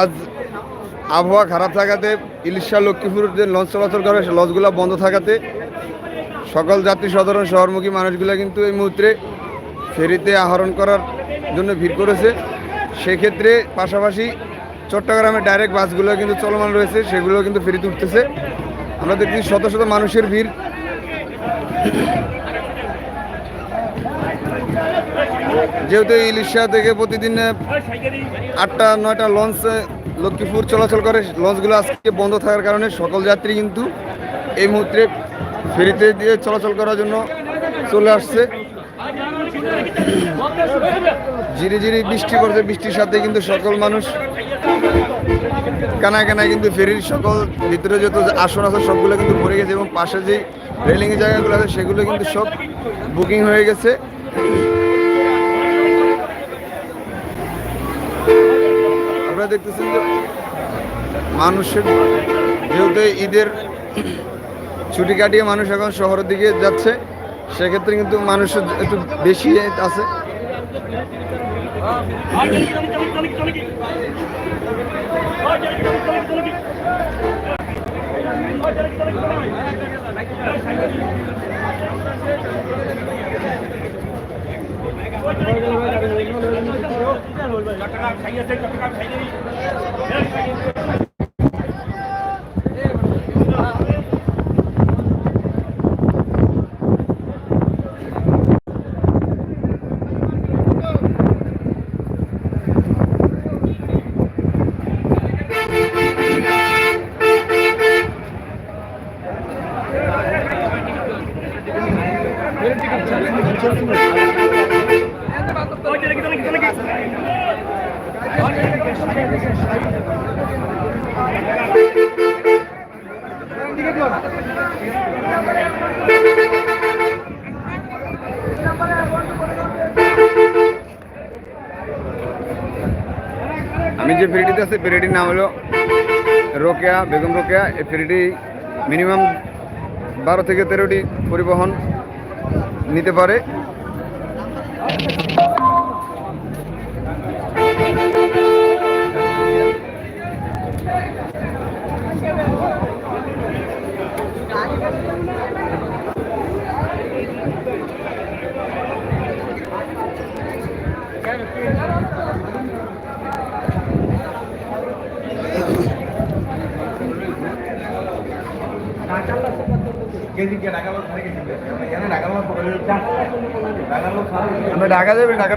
আজ আবহাওয়া খারাপ থাকাতে ইলিশা, লক্ষ্মীপুর যে লঞ্চ চলাচল করে লঞ্চগুলো বন্ধ থাকাতে সকল যাত্রী সাধারণ শহরমুখী মানুষগুলো কিন্তু এই মুহূর্তে ফেরিতে আহরণ করার জন্য ভিড় করেছে। সেক্ষেত্রে পাশাপাশি চট্টগ্রামে ডাইরেক্ট বাসগুলো কিন্তু চলমান রয়েছে, সেগুলো কিন্তু ফেরিতে উঠতেছে। আমরা দেখছি শত শত মানুষের ভিড়। যেহেতু ইলিশা থেকে প্রতিদিন আটটা, নয়টা লঞ্চ লক্ষ্মীপুর চলাচল করে। লঞ্চগুলো আজকে বন্ধ থাকার কারণে সকল যাত্রী কিন্তু এই মুহূর্তে ফেরিতে দিয়ে চলাচল করার জন্য চলে আসছে। ঝিরি ঝিরি বৃষ্টি পড়ছে, বৃষ্টির সাথে কিন্তু সকল মানুষ কানায় কানায় কিন্তু ফেরির সকল ভিতরে যত আসন আছে সবগুলো কিন্তু ভরে গেছে এবং পাশে যে রেলিং জায়গাগুলো আছে সেগুলো কিন্তু সব বুকিং হয়ে গেছে। আপনারা দেখতেছেন যে মানুষের যেহেতু ঈদের ছুটি কাটিয়ে মানুষ এখন শহরের দিকে যাচ্ছে সেক্ষেত্রে কিন্তু মানুষের একটু বেশি আছে চট্টগ্রাম সাইয়েছে চট্টগ্রাম Thank you. আমি যে ফেরিটিতে আছি, ফেরিটির নাম হলো রোকেয়া, বেগম রোকেয়া। এই ফেরিটি মিনিমাম বারো থেকে তেরোটি পরিবহন নিতে পারে। আমরা ঢাকা যাবে ঢাকার